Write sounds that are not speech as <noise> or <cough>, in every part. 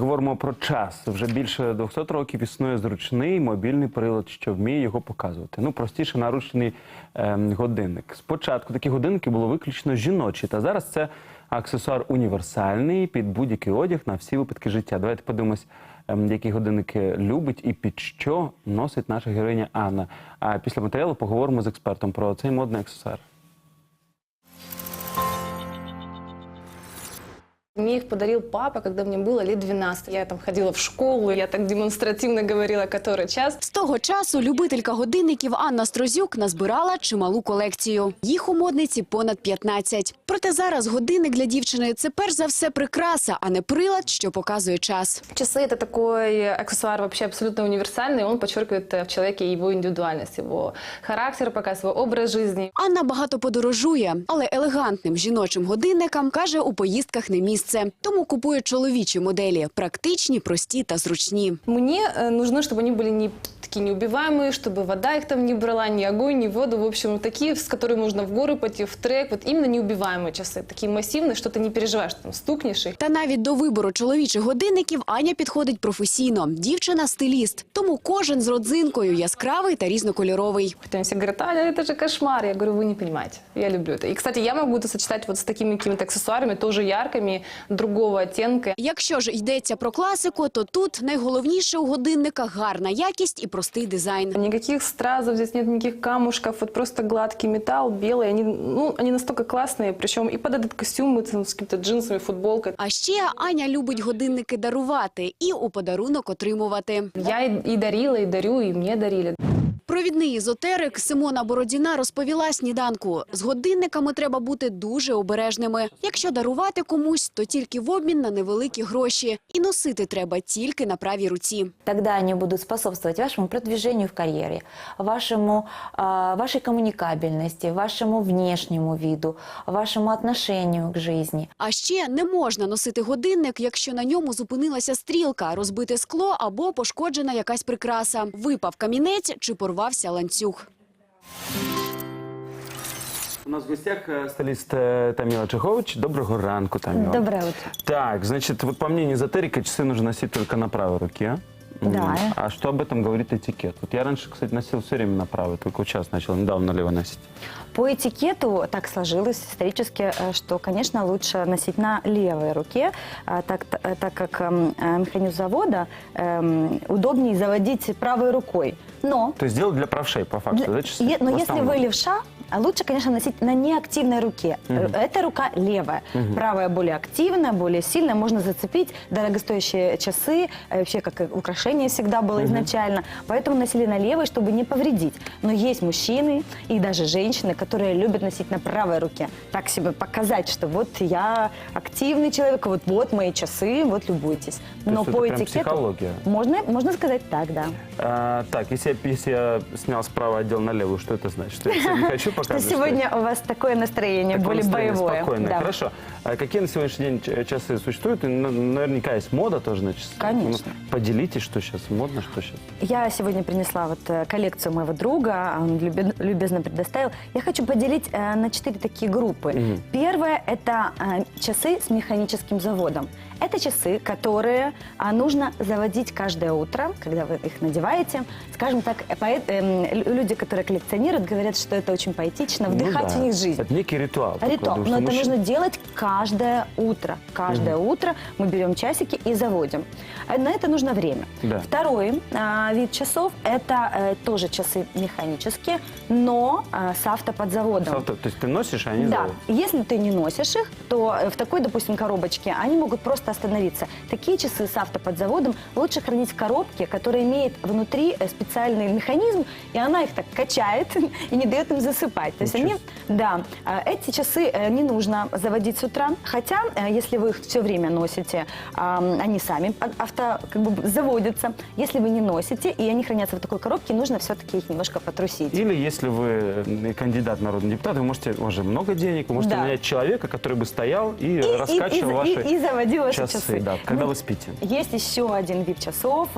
Говоримо про час. Вже більше 200 років існує зручний мобільний прилад, що вміє його показувати. Ну, простіше наручний ем, годинник. Спочатку такі годинники були виключно жіночі, та зараз це аксесуар універсальний під будь-який одяг на всі випадки життя. Давайте подивимось, ем, які годинники любить і під що носить наша героїня Анна. А після матеріалу поговоримо з експертом про цей модний аксесуар. Мне их подарил папа, когда мне было лет 12. Я там ходила в школу, я так демонстративно говорила, который час. З того часу любителька годинників Анна Строзюк назбирала чималу колекцію. Їх у модниці понад 15. Проте зараз годинник для дівчини це перш за все прикраса, а не прилад, що показує час. Часы это такой аксессуар вообще абсолютно универсальный. Он подчеркивает э, в человеке его индивидуальность, его характер, пока свой образ жизни. Анна багато подорожує, але елегантним жіночим годинникам каже у поїздках не місце. Тому купує чоловічі моделі практичні, прості та зручні. Мне э, нужно, чтобы они были не такие неубиваемые, чтобы вода их там не брала, ни огонь, ни воду. В общем, такие, с которыми можно в горы пойти, в трек. Вот именно неубиваемые часы. Такие массивные, что ты не переживаешь, что там стукнешь их. Та навіть до вибору чоловічих годинників Аня підходить професійно. Дівчина стиліст, тому кожен з родзинкою яскравий та різнокольоровий. Хотя они все говорят, Аня, это же кошмар. Я говорю, вы не понимаете, я люблю это. И, кстати, я могу это сочетать вот с такими какими-то аксессуарами, тоже яркими, другого оттенка. Якщо ж йдеться про класику, то тут найголовніше у годинниках гарна якість і простий дизайн. Никаких стразов здесь нет, никаких камушков, вот просто гладкий металл, белый. Они, ну, они настолько классные, причем и под этот костюм, и там с какими-то джинсами, футболкой. А ще Аня любить годинники дарувати і у подарунок отримувати. Я и, и дарила, и дарю, и мне дарили. Провідний езотерик Симона Бородіна розповіла сніданку. З годинниками треба бути дуже обережними. Якщо дарувати комусь, то тільки в обмін на невеликі гроші. І носити треба тільки на правій руці. Тогда они будут способствовать вашему продвижению в карьере, вашему, а, вашей коммуникабельности, вашему внешнему виду, вашему к жизни. А ще не можна носити годинник, якщо на ньому зупинилася стрілка, розбите скло або пошкоджена якась прикраса. Випав камінець чи порвався ланцюг. У нас в гостях э, стилист э, Тамила Чехович. Доброго ранку, Тамила. Доброе утро. Так, значит, вот по мнению эзотерика, часы нужно носить только на правой руке. Да. А что об этом говорит этикет? Вот я раньше, кстати, носил все время на правой, только вот сейчас начал недавно налево носить. По этикету так сложилось исторически, э, что, конечно, лучше носить на левой руке, а, так, э, так как эм, э, механизм завода эм, удобнее заводить правой рукой. Но То есть дело для правшей, по факту, Для- да, часы? но если вы левша, а лучше, конечно, носить на неактивной руке. Э, Эта рука левая. Правая более активная, более сильная. Можно зацепить дорогостоящие часы, э, вообще как украшение всегда было изначально. Поэтому носили на левой, чтобы не повредить. Но есть мужчины и даже женщины, которые любят носить на правой руке. Так себе показать, что вот я активный человек, вот, вот мои часы, вот любуйтесь. То Но по это этикету... психология. Можно, можно сказать так, да. А, так, если я, если я снял справа отдел на левую, что это значит? Что я не хочу Что сегодня у вас такое настроение, более боевое. Спокойное. Да. Хорошо. А какие на сегодняшний день часы существуют? И, ну, наверняка есть мода тоже на часы. Конечно. Ну, поделитесь, что сейчас модно, что сейчас. Я сегодня принесла вот э, коллекцию моего друга, он любе- любезно предоставил. Я хочу поделить э, на четыре такие группы. Мгм. Первое – это э, часы с механическим заводом. Это часы, которые а, нужно заводить каждое утро, когда вы их надеваете. Скажем так, э, поэт- лю- люди, которые коллекционируют, говорят, что это очень поэтично, Ну вдыхать да. в них жизнь. Это некий ритуал. такой, Ритуал. потому Но это мужчина- нужно делать каждое утро. Каждое утро мы берем часики и заводим. А На это нужно время. Да. Второй а, вид часов – это э, тоже часы механические, но а, с автоподзаводом. Авто- То есть ты носишь, а они Да, заводят. если ты не носишь их, то э, в такой, допустим, коробочке они могут просто остановиться. Такие часы с автоподзаводом лучше хранить в коробке, которая имеет внутри э, специальный механизм, и она их так качает <laughs> и не дает им засыпать. То есть Ничего они, да, э, эти часы э, не нужно заводить с утра, хотя если вы их все время носите, они сами а- авто как бы заводятся. Если вы не носите и они хранятся в такой коробке, нужно все-таки их немножко потрусить. Или если вы кандидат народный депутат, вы можете, уже много денег, вы можете Да. нанять человека, который бы стоял и, И- раскачивал и- ваши и- и заводила часы. да. Когда Ну, вы спите? Есть еще один вид часов.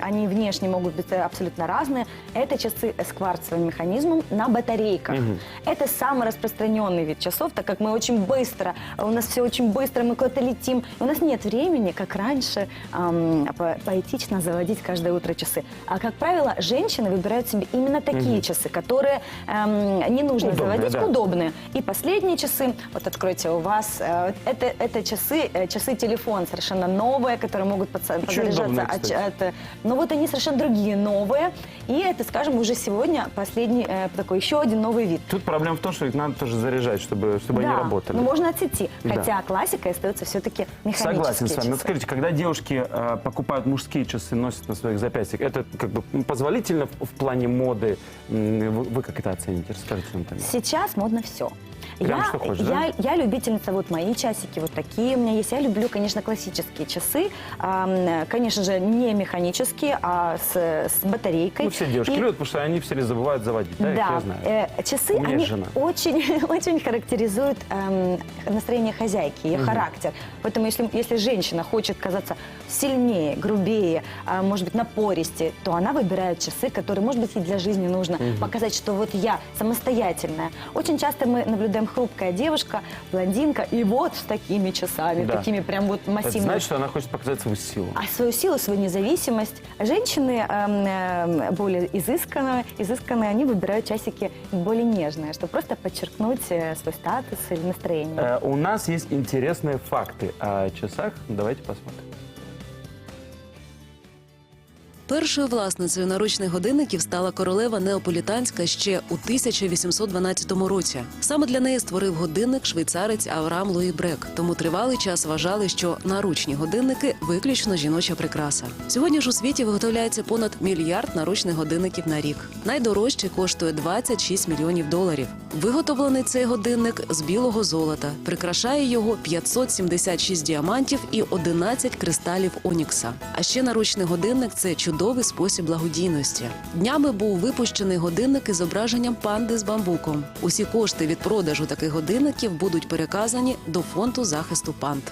Они внешне могут быть абсолютно разные. Это часы с кварцевым механизмом на батарейках. Это самый распространенный вид часов, так как мы очень быстро, у нас все очень быстро, мы куда-то летим. У нас нет времени, как раньше, эм, по- поэтично заводить каждое утро часы. А, как правило, женщины выбирают себе именно такие часы, которые эм, не нужно Удобные, заводить, да. удобные. И последние часы, вот откройте у вас, э, это, это часы, э, часы-телефон совершенно новые, которые могут подса- подзаряжаться. удобные, от- кстати. от- но вот они совершенно другие, новые. И это, скажем, уже сегодня последний э, такой еще один новый вид. Тут проблема в том, что их надо тоже заряжать, чтобы, чтобы они работали. но можно от сети. Да. Хотя классика остается все-таки механические Согласен с вами. Часы. скажите, когда девушки э, покупают мужские часы, носят на своих запястьях, это как бы позволительно в, в плане моды? М, Вы, вы как это оцените? Расскажите, Наталья. Сейчас модно все. Прям я, что хочешь, я, да? я любительница, вот мои часики, вот такие у меня есть. Я люблю, конечно, классические часы. Конечно же, не механические, а с, с батарейкой. Ну, все девушки И- любят, потому что они все время забывают заводить. Да, их я знаю. э, часы, они жена. очень, <laughs> очень характеризуют эм, настроение хозяйки, ее характер. Поэтому если, если женщина хочет казаться сильнее, грубее, а, может быть, напористее, то она выбирает часы, которые, может быть, и для жизни нужно показать, что вот я самостоятельная. Очень часто мы наблюдаем хрупкая девушка, блондинка, и вот с такими часами, Да. такими прям вот Это массивными. значит, что она хочет показать свою силу. А свою силу, свою независимость женщины эм, эм, более изысканные, изысканные, они выбирают часики более нежные, чтобы просто подчеркнуть э, свой статус или настроение. Э, у нас есть интересные факты о часах. Давайте посмотрим. Першою власницею наручних годинників стала королева Неаполітанська ще у 1812 році. Саме для неї створив годинник швейцарець Авраам Луї Брек. Тому тривалий час вважали, що наручні годинники виключно жіноча прикраса. Сьогодні ж у світі виготовляється понад мільярд наручних годинників на рік. Найдорожчий коштує 26 мільйонів доларів. Виготовлений цей годинник з білого золота. Прикрашає його 576 діамантів і 11 кристалів Онікса. А ще наручний годинник це чудовий спосіб благодійності. Днями був випущений годинник із зображенням панди з бамбуком. Усі кошти від продажу таких годинників будуть переказані до фонду захисту панд.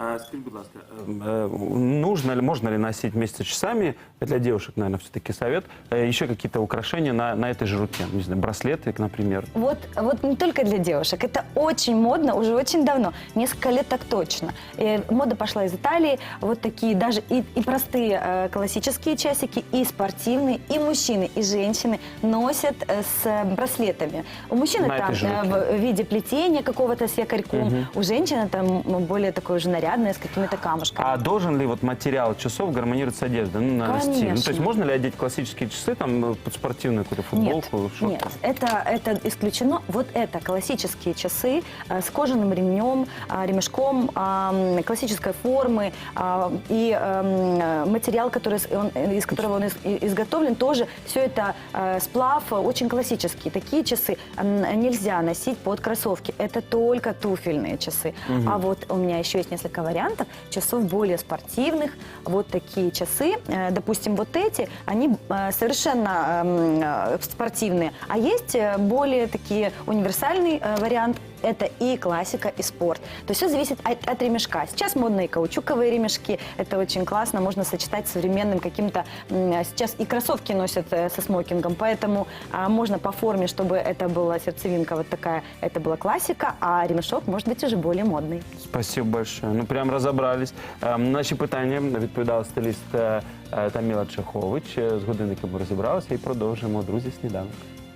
Скажите, будь ласка, нужно ли, можно ли носить вместе с часами, для девушек, наверное, все-таки совет, э, еще какие-то украшения на, на этой же руке? Не знаю, браслеты, например. Вот, вот не только для девушек. Это очень модно уже очень давно. Несколько лет так точно. И мода пошла из Италии. Вот такие даже и, и простые э, классические часики, и спортивные, и мужчины, и женщины носят э, с браслетами. У мужчины На этой там же э, руке. в виде плетения какого-то с якорьком. У женщины там более такое уже нарядное, с какими-то камушками. А должен ли вот материал часов гармонировать с одеждой? Ну, на стиль. Ну, то есть Конечно. можно ли одеть классические часы там э, под спортивную какую-то Нет, футболку, шорты? нет, это, это исключено. Вот это классические часы э, с кожаным ремнем, а, ремешком м, классической формы а, и эм, материал, который, он, э, из которого он из- изготовлен, тоже все это э, сплав э, очень классический. Такие часы м, нельзя носить под кроссовки. Это только туфельные часы. А вот у меня еще есть несколько вариантов часов более спортивных. Вот такие часы, э, допустим, вот эти, они э, совершенно эм, э, спортивные. А есть более такие универсальный вариант Это и классика, и спорт. То есть все зависит от, от ремешка. Сейчас модные каучуковые ремешки. Это очень классно. Можно сочетать с современным каким-то... м, Сейчас и кроссовки носят э, со смокингом. Поэтому а, можно по форме, чтобы это была сердцевинка вот такая, это была классика, а ремешок может быть уже более модный. Спасибо большое. Ну прям розібрались. Е, Наші питання відповідав стиліст е, е, Таміла Чехович. Е, З годинниками розібралися і продовжуємо друзі сніданок.